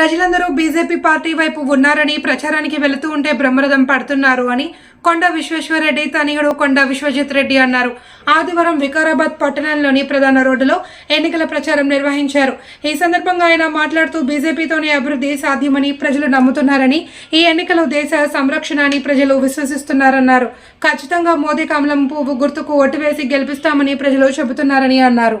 ప్రజలందరూ BJP party వైపు ఉన్నారని ప్రచారానికి వెళుతూ ఉంటే బ్రహ్మరథం పడుతున్నారు అని కొండ విశ్వేశ్వరరెడ్డి తనయుడు కొండ విశ్వజిత్ రెడ్డి అన్నారు. ఆదివారం వికారాబాద్ పట్టణంలోని ప్రధాన రోడ్డులో ఎన్నికల ప్రచారం నిర్వహించారు. ఈ సందర్భంగా ఆయన మాట్లాడుతూ బీజేపీతోనే అభివృద్ధి సాధ్యమని ప్రజలు నమ్ముతున్నారని ఈ ఎన్నికలు దేశ సంరక్షణ అని ప్రజలు విశ్వసిస్తున్నారన్నారు. ఖచ్చితంగా మోదీ కమలం పువ్వు గుర్తుకు ఓటు వేసి గెలిపిస్తామని ప్రజలు చెబుతున్నారని అన్నారు.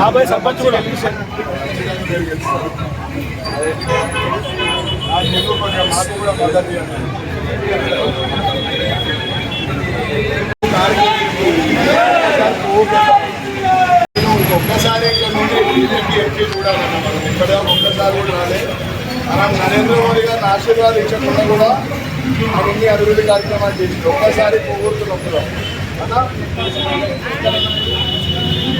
కాబోయే సర్పంచ్ కూడా ఒక్కసారి ఇక్కడ బీజేపీ ఎంపీ చూడాలన్న ఇక్కడ ఒక్కసారి కూడా రాలే. మనం నరేంద్ర మోడీ గారిని ఆశీర్వాదం ఇచ్చకుండా కూడా అవన్నీ అభివృద్ధి కార్యక్రమాలు చేసి ఒక్కసారి పోగొడుతున్న కదా అన్నా? గట్టిగా. అది ఒక్కసారి